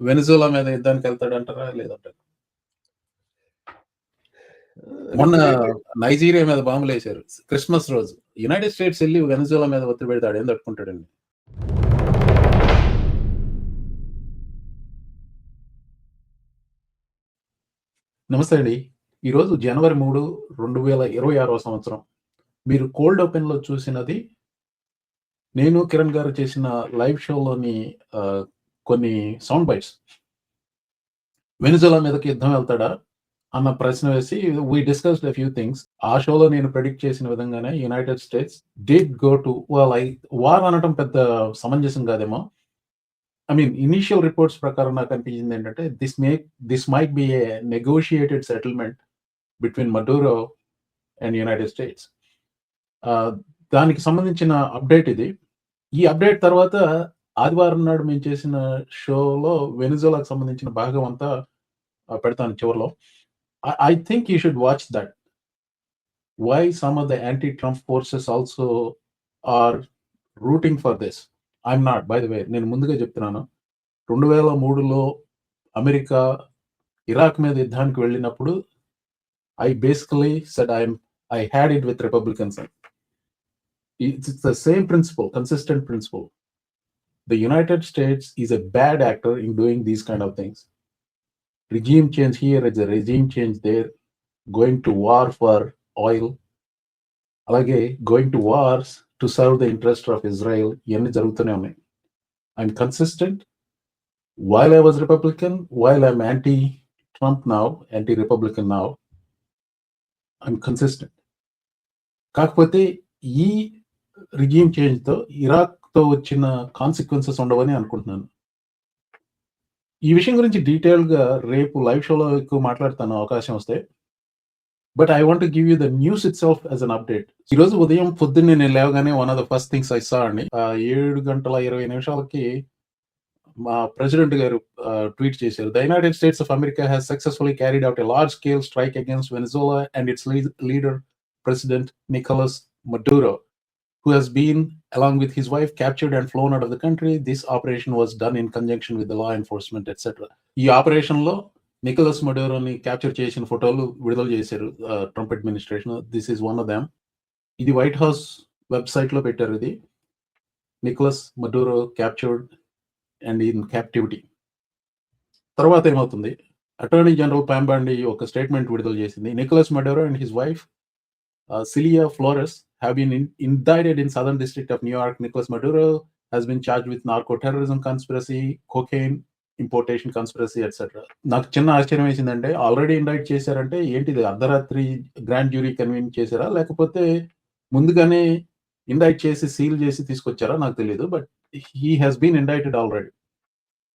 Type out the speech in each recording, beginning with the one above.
Venezuela మీద యుద్ధానికి వెళ్తాడంటారా లేదంటారా? మొన్న నైజీరియా మీద బాంబులు వేశారు. క్రిస్మస్ రోజు. యునైటెడ్ స్టేట్స్ వెళ్ళి వెనిజులా మీద ఒత్తిడి పెడతాడు. ఏం తట్టుకుంటాడండి? నమస్తే అండి. ఈరోజు జనవరి మూడు రెండు వేల ఇరవై ఆరో సంవత్సరం. మీరు కోల్డ్ ఓపెన్లో చూసినది నేను కిరణ్ గారు చేసిన లైవ్ షోలోని కొన్ని సౌండ్ బైట్స్ వెనిజులా మీదకి యుద్ధం వెళ్తాడా? అన్న ప్రశ్న వేసి వీ డిస్కస్డ్ ఫ్యూ థింగ్స్ ఆ షోలో నేను ప్రెడిక్ట్ చేసిన విధంగానే United States did go to wall I war అనడం పెద్ద సమంజసం కాదేమో. ఐ మీన్ ఇనీషియల్ రిపోర్ట్స్ ప్రకారం నాకు అనిపించింది ఏంటంటే this make this might be a negotiated settlement between Maduro and United States దానికి సంబంధించిన అప్డేట్ ఇది. ఈ అప్డేట్ తర్వాత ఆదివారం నాడు మేము చేసిన షోలో వెనిజులాకు సంబంధించిన భాగం అంతా పెడతాను చివరిలో. I think you should watch that why some of the anti Trump forces also are rooting for this I'm not by the way నేను ముందుగా చెప్తున్నాను. రెండు వేల మూడులో అమెరికా ఇరాక్ మీద యుద్ధానికి వెళ్ళినప్పుడు I basically said I'm I had it with Republicans it's the same principle consistent principle The United States is a bad actor in doing these kind of things. Regime change here is a regime change there. Going to war for oil. అలాగే going to wars to serve the interest of Israel ఇవన్నీ జరుగుతూనే ఉన్నాయి I'm consistent while I was Republican while I'm anti Trump now anti Republican now I'm consistent కాకపోతే ఈ regime చేంజ్తో Iraq తో వచ్చిన consequences ఉండవని అనుకుంటున్నాను. ఈ విషయం గురించి డీటెయిల్గా రేపు లైవ్ షోలో ఎక్కువ మాట్లాడతాను అవకాశం వస్తే. But I want give you the news itself as an update ఈ రోజు ఉదయం పొద్దున్నే నేను లేవగానే one of the first things I saw అండి. ఏడు గంటల ఇరవై నిమిషాలకి మా ప్రెసిడెంట్ గారు ట్వీట్ చేశారు. The United States of America has successfully carried out a large scale strike against Venezuela and its leader president Nicolas Maduro who has been along with his wife, captured and flown out of the country. This operation was done in conjunction with the law enforcement, etc. ఈ ఆపరేషన్లో Nicolas మడోరోని capture చేసిన ఫోటోలు విడుదల చేశారు Trump administration this is one of them ఇది White House వెబ్సైట్లో పెట్టారు ఇది. Nicolas Maduro captured and in captivity తర్వాత ఏమవుతుంది? అటార్నీ జనరల్ పాంబాండి ఒక స్టేట్మెంట్ విడుదల చేసింది. Nicolas Maduro and his wife Cilia Flores have been in, indicted in southern district of New York. Nicolas Maduro has been charged with narco-terrorism conspiracy, cocaine importation conspiracy, etc. నాకు చిన్న ఆశ్చర్యం వేసిందంటే already ఇండైట్ చేశారంటే ఏంటిది అర్ధరాత్రి grand jury convene చేశారా లేకపోతే ముందుగానే ఇండైట్ చేసి సీల్ చేసి తీసుకొచ్చారా నాకు తెలియదు but he has been indicted already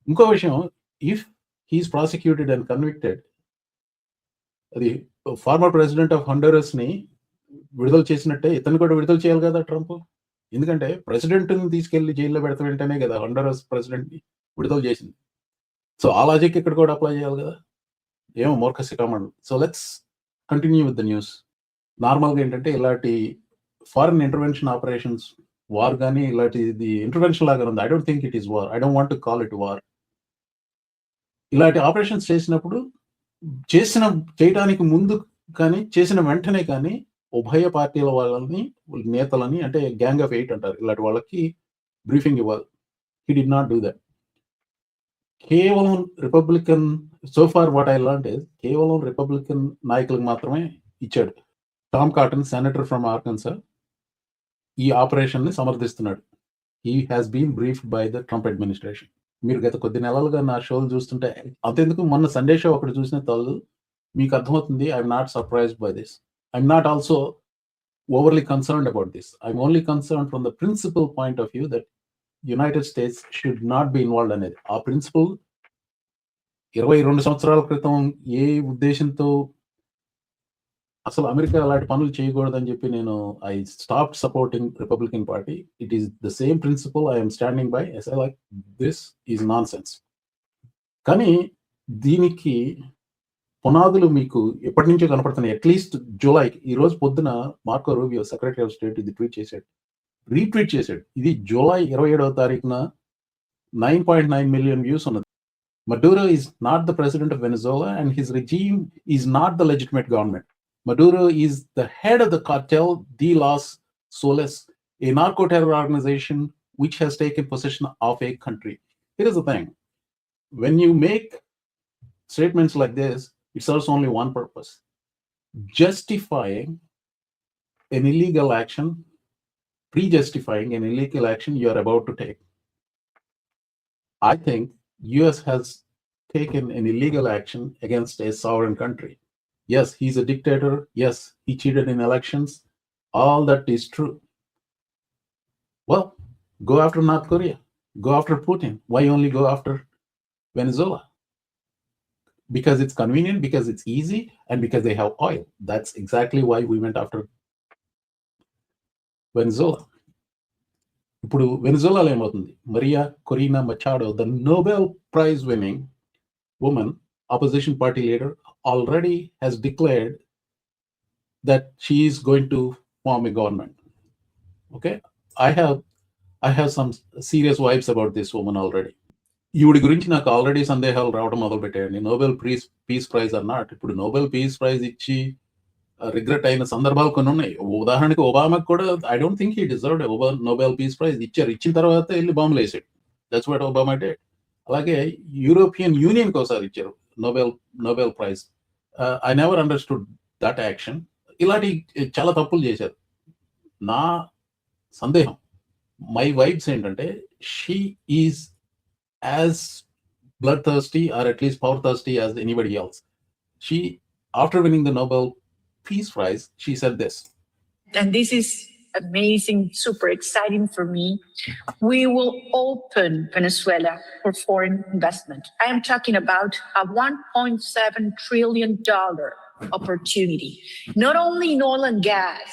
ఇంకో విషయం if he's prosecuted and convicted అది ఫార్మర్ ప్రెసిడెంట్ ఆఫ్ హండరస్ని విడుదల చేసినట్టే ఇతను కూడా విడుదల చేయాలి కదా ట్రంప్? ఎందుకంటే ప్రెసిడెంట్ని తీసుకెళ్ళి జైల్లో పెడతా వెంటనే కదా హండరస్ ప్రెసిడెంట్ని విడుదల చేసింది. సో ఆ లాజిక్ ఇక్కడ కూడా అప్లై చేయాలి కదా? ఏమో మోర్కసి command. So let's continue with the news నార్మల్గా ఏంటంటే ఇలాంటి ఫారిన్ ఇంటర్వెన్షన్ ఆపరేషన్స్ వార్ కానీ ఇలాంటి ఇది ఇంటర్వెన్షన్ లాగా ఉంది I don't think it is war I don't want call it war ఇలాంటి ఆపరేషన్స్ చేసినప్పుడు చేసిన చేయడానికి ముందు కానీ చేసిన వెంటనే కానీ ఉభయ పార్టీల వాళ్ళని నేతలని అంటే గ్యాంగ్ ఆఫ్ ఎయిట్ అంటారు. ఇలాంటి వాళ్ళకి బ్రీఫింగ్ ఇవ్వాలి. He did not do that కేవలం Republican so far what I learnt కేవలం రిపబ్లికన్ నాయకులకు మాత్రమే ఇచ్చాడు. Tom Cotton senator from Arkansas ఈ ఆపరేషన్ని సమర్థిస్తున్నాడు. He has been briefed by the Trump administration మీరు గత కొద్ది నెలలుగా నా షోలు చూస్తుంటే అంతెందుకు? మొన్న సండే షో ఒకటి చూసిన తల్లు మీకు అర్థమవుతుంది I'm not surprised by this I'm not also overly concerned about this. I'm only concerned from the principal point of view that United States should not be involved in it. ఆ principle ఇరవై రెండు సంవత్సరాల క్రితం ఏ ఉద్దేశంతో అసలు America అలాంటి పనులు చేయకూడదని చెప్పి నేను I stop supporting Republican party it is the same principle I'm standing by as I like this is nonsense కానీ దీనికి పునాదులు మీకు ఎప్పటి నుంచో కనపడుతున్నాయి అట్లీస్ట్ జూలై ఈ రోజు పొద్దున Marco Rubio secretary of state ఇది ట్వీట్ చేశాడు రీట్వీట్ చేశాడు ఇది జూలై ఇరవై ఏడవ తారీఖున nine point nine million views ఉన్నది Maduro is not the president of Venezuela, and his regime is not the legitimate government. Maduro is the head of the cartel De Los Soles, a narco terror organization which has taken possession of a country. Here is the thing when you make statements like this, it serves only one purpose justifying an illegal action, pre justifying an illegal action you are about to take. I think US has taken an illegal action against a sovereign country. Yes, he's a dictator. Yes, he cheated in elections. All that is true. Well, go after North Korea. Go after Putin. Why only go after Venezuela? Because it's convenient, because it's easy, and because they have oil. That's exactly why we went after Venezuela ఇప్పుడు వెనిజోలాలో ఏమవుతుంది Maria Corina Machado the Nobel prize winning woman opposition party leader already has declared that she is going to form a government okay i have i have some serious vibes about this woman already ఈవిడి గురించి నాకు already సందేహాలు రావడం మొదలుపెట్టాయండి. Nobel peace peace prize అన్నట్టు ఇప్పుడు Nobel peace prize ఇచ్చి regret అయిన సందర్భాలు కొన్ని ఉన్నాయి. ఉదాహరణకి ఒబామాకి కూడా I don't think he deserved ఒబా Nobel peace prize ఇచ్చారు. ఇచ్చిన తర్వాత వెళ్ళి బాంబులు వేసాడు. దట్స్ వాట్ ఒబామా డే అలాగే యూరోపియన్ యూనియన్కి ఒకసారి ఇచ్చారు Nobel Nobel prize. I never understood that action ఇలాంటి చాలా తప్పులు చేశారు. నా సందేహం మై వైబ్స్ ఏంటంటే she is as bloodthirsty or at least power thirsty as anybody else. She, after winning the Nobel Peace Prize, she said this. And this is amazing, super exciting for me. We will open Venezuela for foreign investment. I am talking about a $1.7 trillion opportunity, not only in oil and gas,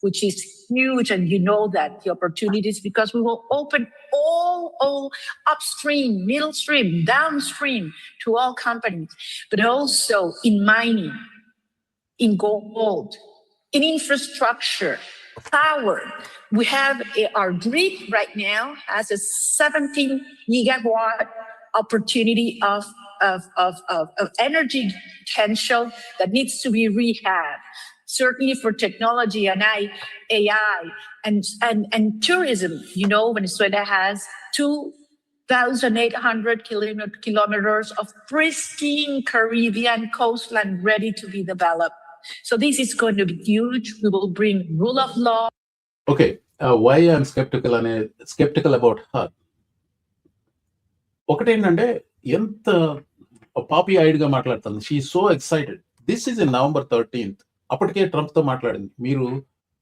which is huge, and you know that the opportunities because we will open all, all upstream, middle stream, downstream to all companies, but also in mining in gold, in infrastructure, power. We have a- our grid right now has a 17 gigawatt opportunity of, of, of, of, of energy potential that needs to be rehabbed Certainly for technology and I, AI and, and, and tourism. You know, Venezuela has two 1,800 kilome- kilometers of pristine Caribbean coastline ready to be developed. So this is going to be huge. We will bring rule of law. Okay, uh, why I'm skeptical అనే skeptical about her. ఒకటేంటంటే ఎంత poppy గా మాట్లాడుతుంది she so excited this is in November thirteenth అప్పటికే ట్రంప్తో మాట్లాడింది మీరు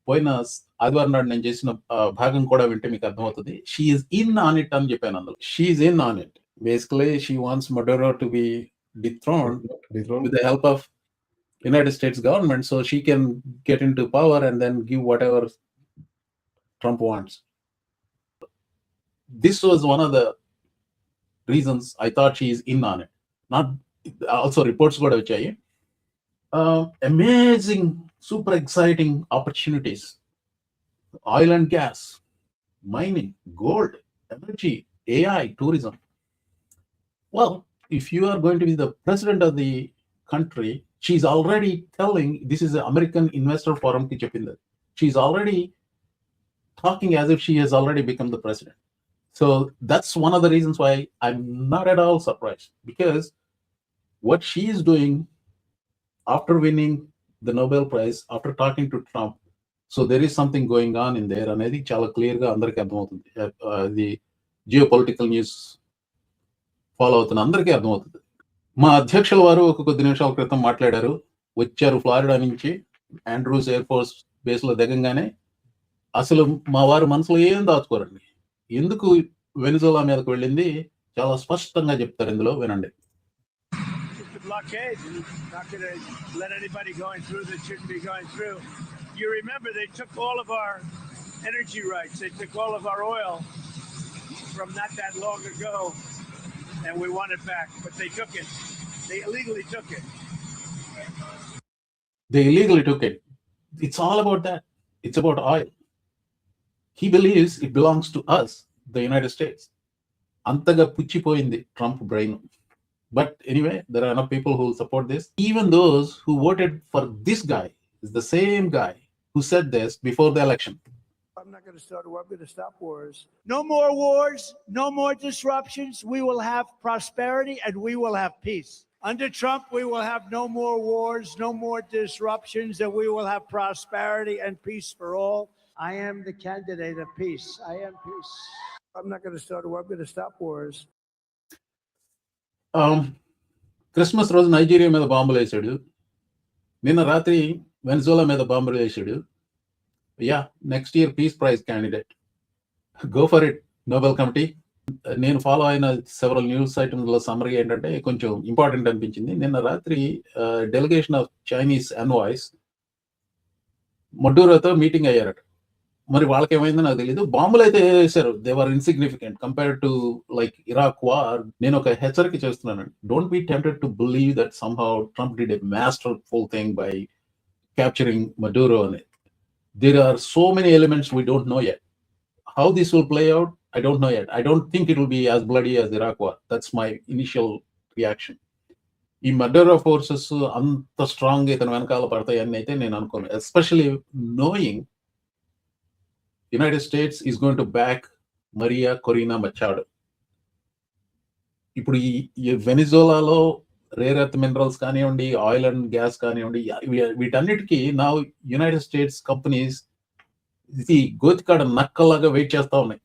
పోయిన స్- ఆదివారం నాడు నేను చేసిన భాగం కూడా వింటే మీకు అర్థమవుతుంది షీఈ్ ఇన్ ఆన్ ఇట్ అని చెప్పాను అందులో she in on it basically she wants Maduro to be dethrone with the help of United States government so she can get into power and then give whatever Trump wants. This was one of the reasons I thought she is in on it. Not also reports got వచ్చాయి uh, amazing, super exciting opportunities. Oil and gas, mining, gold, energy, AI, tourism. Well, if you are going to be the president of the country, she's already telling this is the American Investor Forum ki chepindar. She's already talking as if she has already become the president. So that's one of the reasons why I'm not at all surprised because what she is doing after winning the Nobel Prize, after talking to Trump, so there is something going on in there అనేది చాలా క్లియర్గా అందరికీ అర్థమవుతుంది. Uh, uh, అది geopolitical news follow అవుతున్న అందరికీ అర్థమవుతుంది. మా అధ్యక్షుల వారు ఒక కొద్ది నిమిషాల క్రితం మాట్లాడారు. వచ్చారు ఫ్లారిడా నుంచి ఆండ్రూస్ ఎయిర్ ఫోర్స్ బేస్లో దిగంగానే అసలు మా వారు మనసులో ఏం దాచుకోరండి? ఎందుకు వెనిజోలా మీదకు వెళ్ళింది? చాలా స్పష్టంగా చెప్తారు ఇందులో వినండి. blockade. You're not going to let anybody going through that shouldn't be going through. You remember they took all of our energy rights. They took all of our oil from not that long ago, and we want it back. But they took it. They illegally took it. they illegally took it. It's all about that. It's about oil. He believes it belongs to us, the United States. అంతగా పుచ్చిపోయింది Trump brain but anyway, there are enough people who will support this. Even those who voted for this guy is the same guy who said this before the election. I'm not going to start a war. I'm going to stop wars. No more wars. No more disruptions. We will have prosperity and we will have peace. Under Trump, we will have no more wars, no more disruptions, and we will have prosperity and peace for all. I am the candidate of peace. I am peace. I'm not going to start a war. I'm going to stop wars. Um, Christmas రోజు Nigeria మీద బాంబులు వేసాడు నిన్న రాత్రి Venezuela మీద బాంబులు వేసాడు yeah next year peace prize candidate go for it Nobel committee నేను ఫాలో అయిన సెవరల్ న్యూస్ ఐటమ్స్ సమ్మరీ ఏంటంటే కొంచెం ఇంపార్టెంట్ అనిపించింది. నిన్న రాత్రి డెలిగేషన్ ఆఫ్ చైనీస్ అన్వాయిస్ మడ్డూరాతో మీటింగ్ అయ్యారట. మరి వాళ్ళకి ఏమైందో నాకు తెలియదు బాంబులు అయితే వేశారు they were insignificant compare to like Iraq war నేను ఒక హెచ్చరిక చేస్తున్నానండి. Don't be tempted to believe that somehow Trump did a masterful thing by capturing Maduro అని there are so many elements we don't know at how this will play out I don't know at I don't think it will be as bloody as Iraq war that's my initial reaction ఈ murder of forces అంత strong ఇతను వెనకాల పడతాయని అయితే నేను అనుకోను. Especially knowing United States is going to back Maria Corina Machado ఇప్పుడు ఈ వెనిజోలాలో రేర్ ఎర్త్ మినరల్స్ కానివ్వండి ఆయిల్ అండ్ గ్యాస్ కానివ్వండి వీటన్నిటికీ నా యునైటెడ్ స్టేట్స్ కంపెనీస్ ఇది గోతికాడ నక్కలాగా వెయిట్ చేస్తా ఉన్నాయి.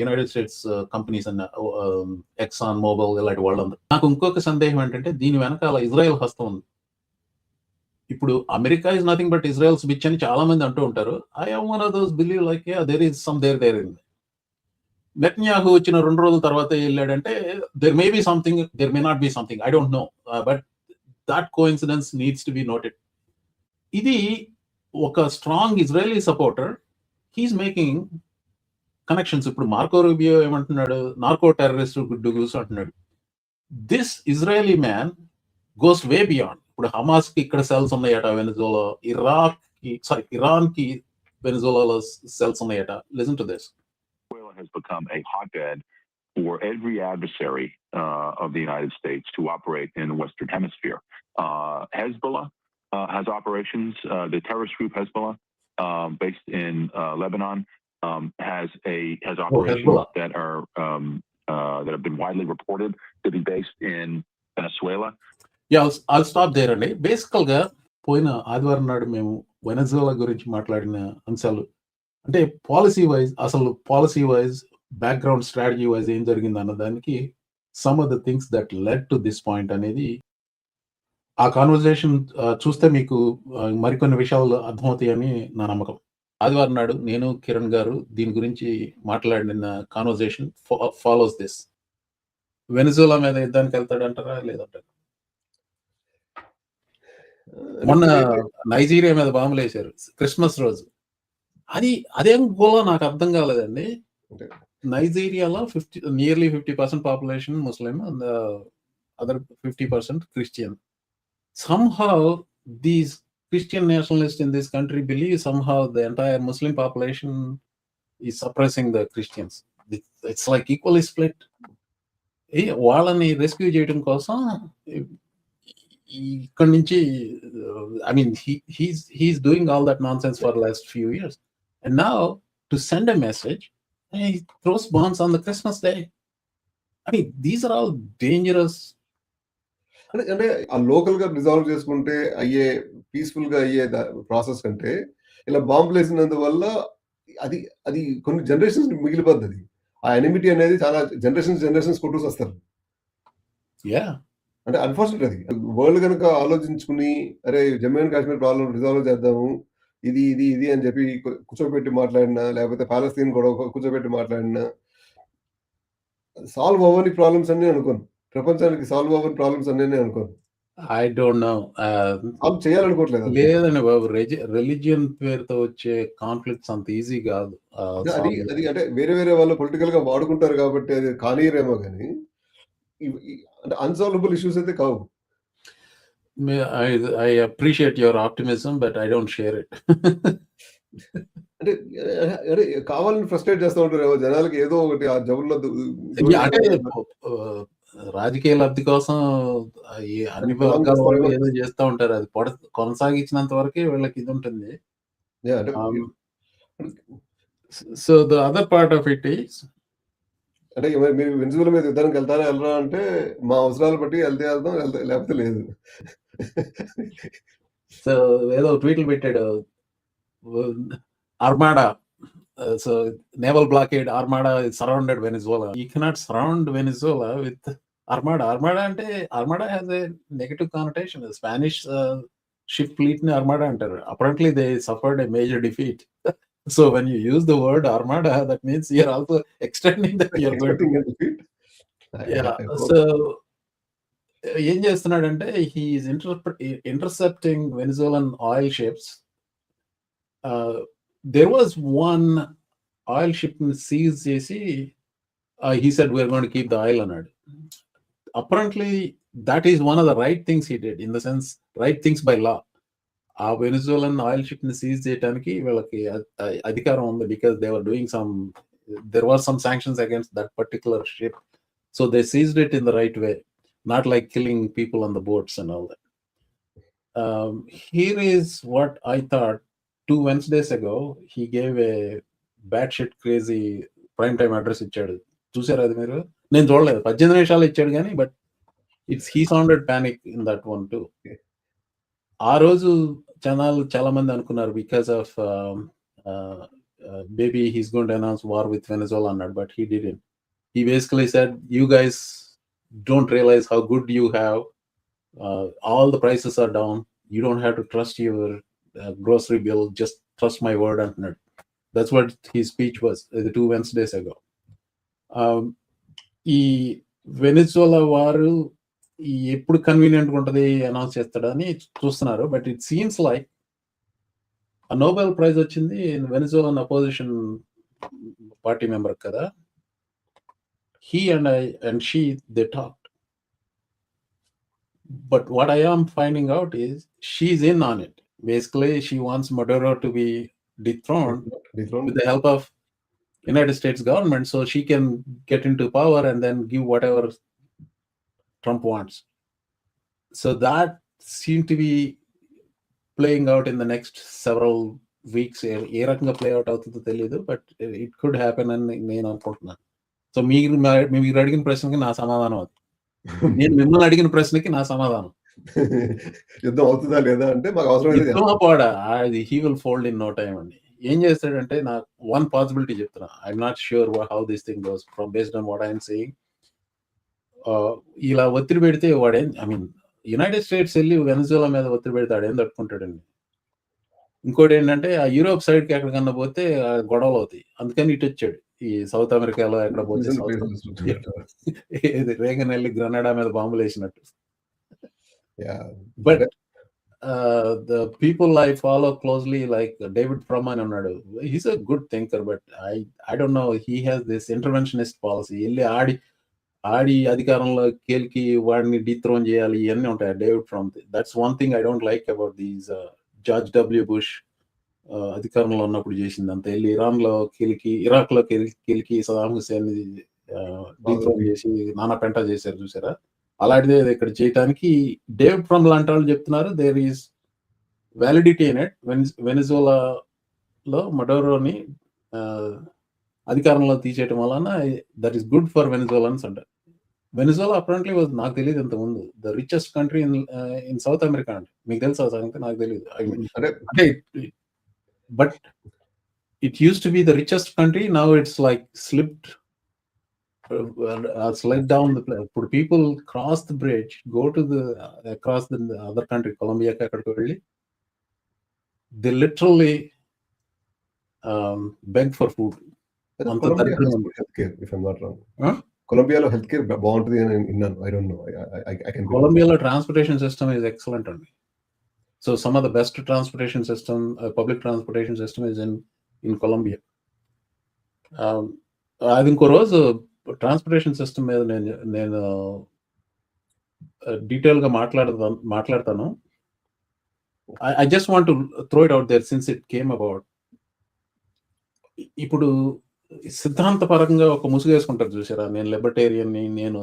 యునైటెడ్ స్టేట్స్ కంపెనీస్ అన్న uh, um, ఎక్సాన్ మోబైల్ ఇలాంటి వాళ్ళందరూ. నాకు ఇంకొక సందేహం ఏంటంటే దీని వెనకాల ఇజ్రాయెల్ హస్తం ఉంది. ఇప్పుడు America is nothing but Israel's bitch అని చాలా మంది అంటూ ఉంటారు. I one of those believe like there is some there there in Netanyahu వచ్చిన రెండు రోజుల తర్వాత వెళ్ళాడంటే there may be something there may not be something I don't know but that coincidence needs to be noted ఇది ఒక strong Israeli supporter he's making connections ఇప్పుడు Marco Rubio ఏమంటున్నాడు? Narco terrorist గుడ్డు గూసు అంటున్నాడు. This Israeli man goes way beyond ఇప్పుడు Hamas కి ఇక్కడ సెల్స్ ఉన్నాయట వెనుజోలో ఇరాక్ కి సారీ ఇరాన్ కి వెనుజోలాలో సెల్స్ ఉన్నాయట listen to this Venezuela has become a hotbed for every adversary uh, of the United States to operate in the Western Hemisphere. Uh, Hezbollah uh, has operations. Uh, the terrorist group Hezbollah, um, based in uh, Lebanon, um, has a has operations Hezbollah. that are um, uh, that have been widely reported to be based in Venezuela. Yeah all stop there అండి. బేసికల్గా పోయిన ఆదివారం నాడు మేము వెనజులా గురించి మాట్లాడిన అంశాలు అంటే పాలసీ వైజ్ అసలు policy wise background strategy wise ఏం జరిగింది అన్న దానికి some of the things that led to this point అనేది ఆ కాన్వర్జేషన్ చూస్తే మీకు మరికొన్ని విషయాలు అర్థమవుతాయని నా నమ్మకం. ఆదివారం నాడు నేను కిరణ్ గారు దీని గురించి మాట్లాడిన కాన్వర్జేషన్ ఫాలోస్ దిస్ వెనజులా మీద యుద్ధానికి వెళ్తాడంటారా లేదంటారా? మొన్న నైజీరియా మీద బాంబులేశారు క్రిస్మస్ రోజు. అది అదేం కూడా నాకు అర్థం కాలేదండి. నైజీరియాలో fifty nearly fifty percent population Muslim and other fifty percent Christian somehow these Christian nationalist in this country believe somehow the entire Muslim population is suppressing the Christians it's like equally split వాళ్ళని rescue చేయడం కోసం ఇక్కడి నుంచి I mean he's he's doing all that nonsense for last few years and now to send a message throws bombs on the Christmas day I mean these are all dangerous అంటే అంటే ఆ లోకల్గా resolve చేసుకుంటే అయ్యే పీస్ఫుల్గా అయ్యే process కంటే ఇలా బాంబులు వేసినందువల్ల అది అది కొన్ని జనరేషన్స్ మిగిలిపోద్ది అది. ఆ ఎనిమిటీ అనేది చాలా జనరేషన్స్ జనరేషన్స్ కొట్టుకు వస్తారు యా అంటే అన్ఫార్చునేట్ అది. వరల్డ్ కనుక ఆలోచించుకుని అరే Jammu and Kashmir problem resolve చేద్దాము ఇది ఇది ఇది అని చెప్పి కూర్చోబెట్టి మాట్లాడినా లేకపోతే పాలస్తీన్ కూడా కూర్చోబెట్టి మాట్లాడినా సాల్వ్ అవ్వని ప్రాబ్లమ్స్ అన్ని అనుకోను. ప్రపంచానికి సాల్వ్ అవ్వని ప్రాబ్లమ్స్ అన్నీ అనుకోను. ఐ డోంట్ నో సాల్వ్ చేయాలనుకోవట్లేదు? అది. లేదండి బాబు. రిలీజియన్ పేరుతో వచ్చే కాన్ఫ్లిక్ట్స్ అంత ఈజీ కాదు. ఆ, అది అది అంటే వేరే వేరే వాళ్ళు పొలిటికల్గా వాడుకుంటారు కాబట్టి అది కానీయరేమో కానీ అంటే అన్సాల్వబుల్ ఇష్యూస్ అయితే కావు I appreciate your optimism, but I don't share it. అంటే అరే కావాలని ఫ్రస్ట్రేట్ చేస్తూ ఉంటారు జనాలకి ఏదో ఒకటి ఆ అంటే రాజకీయ లబ్ధి కోసం అన్ని వర్గాల వాళ్ళు. ఏదో చేస్తా ఉంటారు. అది పొడ కొనసాగించినంత వరకే వీళ్ళకి! అంటే Um, so the other part of it is అంటే మీరు వెనిజులా మీద యుద్ధానికి వెళ్తారా? వెళ్ళరా? అంటే మా అవసరాలు బట్టి వెళ్తే వెళ్తాం లేకపోతే లేకపోతే లేదు. సో ఏదో ట్వీట్లు పెట్టాడు. Armada so naval blockade armada surrounded Venezuela. You cannot surround Venezuela with armada armada అంటే armada has a negative connotation. Spanish ship ఫ్లీట్ని armada అంటారు. Apparently they suffered a major defeat. So when you use the word armada that means you are also extending that you are going to expecting a defeat. Yeah! So ఏం చేస్తున్నాడంటే he is ఇంటర్‌ప్ర intercepting Venezuelan oil ships. Ah, there was one oil షిప్‌ని seize చేసి ఆహ్, he said we are going to keep the oil అన్నాడు. Apparently that is one of the right things he did. In the sense right things by law. ఆ Venezuelan oil షిప్ని seize చేయడానికి వీళ్ళకి అధికారం ఉంది because they were doing some there were some sanctions against that particular ship. So they seized it in the right way not like killing people on the boats and all that. Here is what I thought two Wednesdays ago he gave a bad shit crazy prime time address ఇచ్చాడు. చూసారా అది మీరు? నేను చూడలేదు పద్దెనిమిది నిమిషాలు ఇచ్చాడు కానీ but it's he sounded panic in that one too ఆ రోజు జనాలు చాలా మంది అనుకున్నారు because of ah, ah, ah, maybe he is going to announce war with Venezuela అన్నాడు. But he didn't. he basically said, "You guys don't realize how good you have. Uh, all the prices are down. You don't have to trust your uh, grocery bill. Just trust my word." And that's what his speech was uh, two Wednesdays ago. Um, ఈ Venezuela వారు ఈ ఎప్పుడు convenient ఉంటది announce చేస్తాడని చూస్తున్నారు but it seems like ఆ Nobel prize వచ్చింది Venezuelan opposition party member కదా he and I and she they talked. But what I am finding out is she's in on it. Basically, she wants Maduro to be dethroned with the help of United States government so she can get into power and then give whatever Trump wants. So that seemed to be playing out in the next several weeks. ఏ- రకంగా play out అవుతుందో తెలియదు but it could happen అని నేను అనుకుంటున్నాను so మీరు మీరు అడిగిన ప్రశ్నకి నా సమాధానం అది. నేను మిమ్మల్ని అడిగిన ప్రశ్నకి నా సమాధానం. యుద్ధం అవుతుందా లేదా అంటే మాకు యుద్ధం పోడా? అది he will fold in no time అండి. ఏం చేస్తాడంటే నాకు వన్ పాసిబిలిటీ చెప్తున్నా. I'm not sure how this thing goes from based on what I'm saying ఇలా ఒత్తిడి పెడితే వాడేం ఐ మీన్ యునైటెడ్ స్టేట్స్ వెళ్ళి వెనజులా మీద ఒత్తిడి పెడితే ఆడేం తట్టుకుంటాడండి? ఇంకోటి ఏంటంటే ఆ యూరోప్ సైడ్కి ఎక్కడికన్నా పోతే గొడవలు అవుతాయి. అందుకని ఇటు వచ్చాడు. ఈ సౌత్ అమెరికాలో ఎక్కడ పోతే సౌత్ రేగన్ వెళ్ళి గ్రనడా మీద బాంబులు వేసినట్టు. But the people I follow closely like David Frum అని ఉన్నాడు. He's a good thinker but I I don't know he has this interventionist policy. వెళ్ళి ఆడి ఆడి అధికారంలో కేల్కి వాడిని డిథ్రోన్ చేయాలి ఇవన్నీ ఉంటాయి. David from that's one thing I don't like about these George W Bush అధికారంలో ఉన్నప్పుడు చేసింది అంత. వెళ్ళి ఇరాన్లో కెలికి ఇరాక్లో కెలికి సదాం హుసేన్ డిథ్రోన్ చేసి నానా పెంట చేశారు చూసారా? అలాంటిదే ఇక్కడ చేయటానికి డేవిడ్ ఫ్రమ్ లాంటి వాళ్ళు చెప్తున్నారు. There is validity in it. వెనిజులాలో మడోరోని అధికారంలో తీసేయటం వలన that is good for Venezuelans అంటారు. వెనిజులా అప్రెంట్లీ వాజ్ నాకు తెలియదు ఇంత ముందు the richest country in in South America అంటే మీకు తెలుసా సంగతి? నాకు తెలియదు ఐ మీన్ అంటే అంటే but it used to be the richest country now it's like slipped slide down ఇప్పుడు people cross the bridge go to the across the other country కొలంబియాకి అక్కడికి వెళ్ళి they literally beg for food అంత Colombia దరిద్రం ఉంది. Health care if I'm not wrong Huh? కొలంబియాలో health care బాగుంటుంది అని విన్నాను. I don't know I can కొలంబియాలో transportation system is excellent అండి. So some of the best transportation system public transportation system is in in Colombia అది ఇంకో రోజు transportation system మీద నేను నేను uh, డీటెయిల్గా గా మాట్లాడతాను. మాట్లాడతాను I just want to throw it out there since it came about ఇప్పుడు సిద్ధాంతపరంగా ఒక ముసుగు వేసుకుంటారు చూసారా నేను లిబర్టేరియన్ని నేను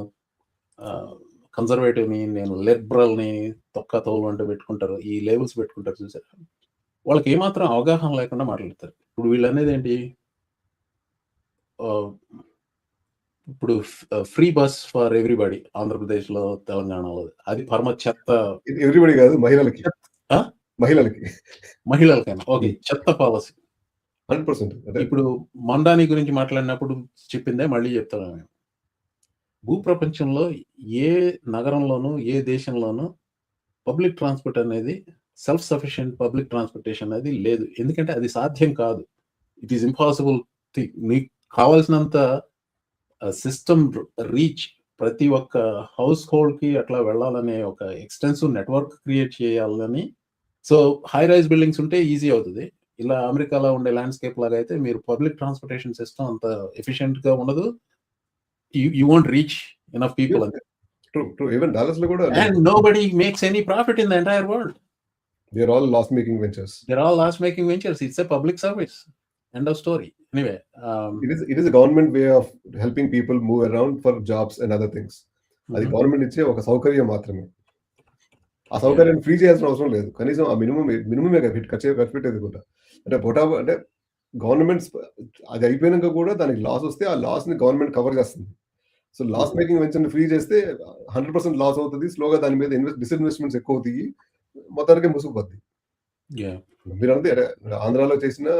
కన్జర్వేటివ్‌ని, నేను లిబరల్‌ని, తొక్క తోలు అంటూ పెట్టుకుంటారు. ఈ లేబుల్స్ పెట్టుకుంటారు చూసారా? వాళ్ళకి ఏమాత్రం అవగాహన లేకుండా మాట్లాడతారు. ఇప్పుడు వీళ్ళనేదేంటి? ఆహ్, ఇప్పుడు ఫ్ ఫ్రీ బస్ ఫర్ ఎవ్రీబడీ ఆంధ్రప్రదేశ్‌లో, తెలంగాణలో అది పరమ చెత్త ఎవ్రీబడి కాదు మహిళలకి. ఆ? మహిళలకి. మహిళలకైనా. ఓకే. చెత్త పాలిసీ. హండ్రెడ్ పర్సెంట్ ఇప్పుడు మందాని గురించి మాట్లాడినప్పుడు చెప్పిందే మళ్ళీ చెప్తాను నేను. భూప్రపంచంలో ఏ నగరంలోనూ, ఏ దేశంలోనూ పబ్లిక్ ట్రాన్స్‌పోర్ట్ అనేది సెల్ఫ్ సఫిషియెంట్ పబ్లిక్ ట్రాన్స్‌పోర్టేషన్ అనేది లేదు. ఎందుకంటే అది సాధ్యం కాదు. It is impossible thing. మీకు కావాల్సినంత సిస్టమ్ రీచ్ ప్రతి ఒక్క హౌస్ హోల్డ్‌కి అట్లా వెళ్ళాలనే ఒక ఎక్స్‌టెన్సివ్ నెట్వర్క్ క్రియేట్ చేయాలని సో, హై రైజ్ బిల్డింగ్స్ ఉంటే ఈజీ అవుతుంది ఇలా అమెరికాలో ఉండే ల్యాండ్‌స్కేప్ లాగా అయితే మీరు పబ్లిక్ ట్రాన్స్‌పోర్టేషన్ సిస్టమ్ అంత ఎఫిషియెంట్‌గా ఉండదు. You won't reach enough people అంతే. ట్రూ. ట్రూ. ఈవెన్ డాలస్‌లో కూడా and nobody makes any profit in the entire world. All loss making ventures. All loss making ventures. It's a public service. End of story. Anyway it it government way of helping people move around for jobs and other things. అది. Government ఇచ్చే ఒక సౌకర్యం మాత్రమే. ఆ సౌకర్యాన్ని free చేయాల్సిన అవసరం లేదు. కనీసం ఆ మినిమమ్ మినిమమే ఖర్చు ఖర్చు పెట్టేది కూడా. అంటే బొటా అంటే గవర్నమెంట్స్ అది అయిపోయినాక కూడా దానికి లాస్ వస్తే ఆ లాస్‌ని గవర్నమెంట్ కవర్ చేస్తుంది. So, loss. మేకింగ్ వెంచర్‌ని ఫ్రీ చేస్తే 100% లాస్ అవుతది. స్లోగా దాని మీద ఇన్వెస్ట్ డిస్ఇన్వెస్ట్‌మెంట్స్ ఎక్కువ అవుతాయి. మొత్తానికే మూసుకుపోద్ది. యాహ్! మీరన్నది అదే ఆంధ్రాలో చేసినా,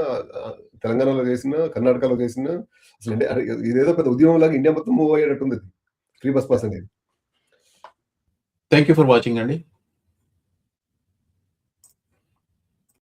తెలంగాణలో చేసినా, కర్ణాటకలో చేసినా అసలు ఇదేదో పెద్ద ఉద్యమంలాగా ఇండియా మొత్తం మూవ్ అయ్యేటట్టుంది. ఫ్రీ బస్ పాస్ అనేది. థాంక్ యూ ఫర్ వాచింగ్ అండి.